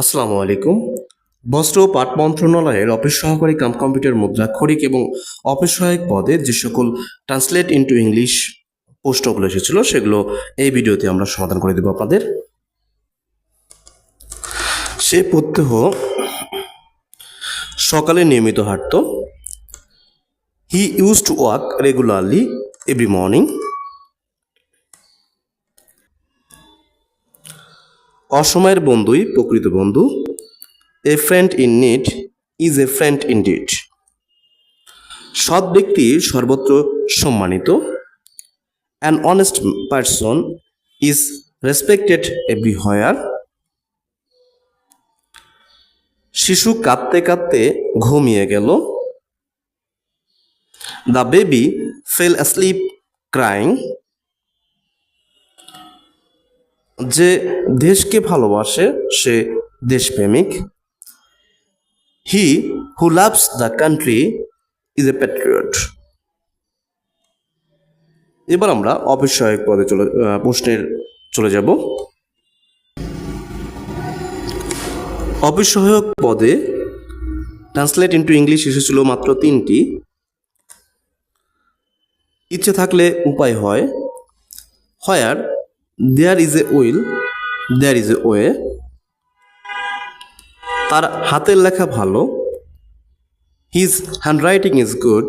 আসসালামু আলাইকুম। বস্ত্র পাট মন্ত্রণালয়ের অফিস সহকারী কাম কম্পিউটার মুদ্রা মুদ্রাক্ষরিক এবং অফিস সহায়ক পদে যে সকল ট্রান্সলেট ইন্টু ইংলিশ পোস্টগুলো এসেছিল, সেগুলো এই ভিডিওতে আমরা সমাধান করে দেবো আপনাদের। সে প্রত্যহ সকালে নিয়মিত হাঁটতো। He use to walk regularly every morning অসময়ের বন্ধুই প্রকৃত বন্ধু। A friend in need is a friend in deed সৎ ব্যক্তি সর্বত্র সম্মানিত। An honest person is respected everywhere শিশু কাঁদতে কাঁদতে ঘুমিয়ে গেল। The baby fell asleep crying যে দেশকে ভালোবাসে সে দেশপ্রেমিক। He who loves the country is a patriot এবার আমরা সহায়ক পদে চলে প্রশ্নের চলে যাব। সহায়ক পদে ট্রান্সলেট ইন্টু ইংলিশ এসেছিল মাত্র তিনটি। ইচ্ছে থাকলে উপায় হয়। Where there is a will there is a way তার হাতের লেখা ভালো। হিজ হ্যান্ডরাইটিং ইজ গুড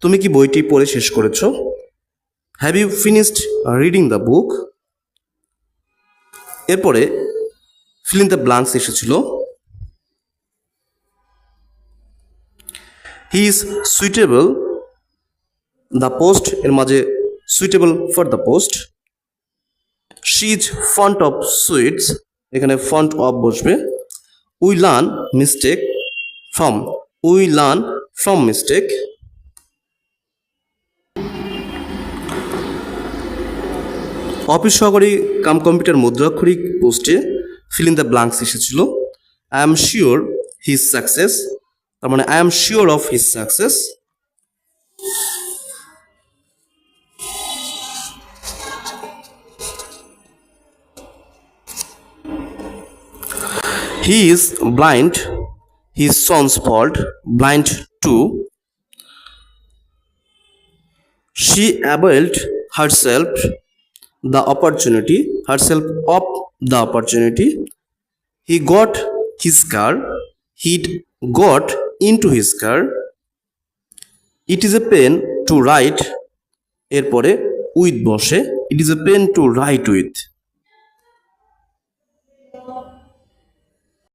তুমি কি বইটি পড়ে শেষ করেছ? Have you finished reading the book এরপরে ফিলিং দ্য ব্লাঙ্কস এসেছিল। He is suitable the post এর মাঝে suitable for the post she is fond of sweets এখানে ফন্ট অফ বসবে। We learn mistake from we learn from mistake office সহকারী cum computer মুদ্রাক্ষরিক পোস্টে fill in the blanks এসেছিল। I am sure his success তার মানে I am sure of his success He is blind. His son's fault. Blind too. She availed herself the opportunity, herself of the opportunity. He got his car. He got into his car. It is a pain to write. এরপরে with বসে it is a pen to write with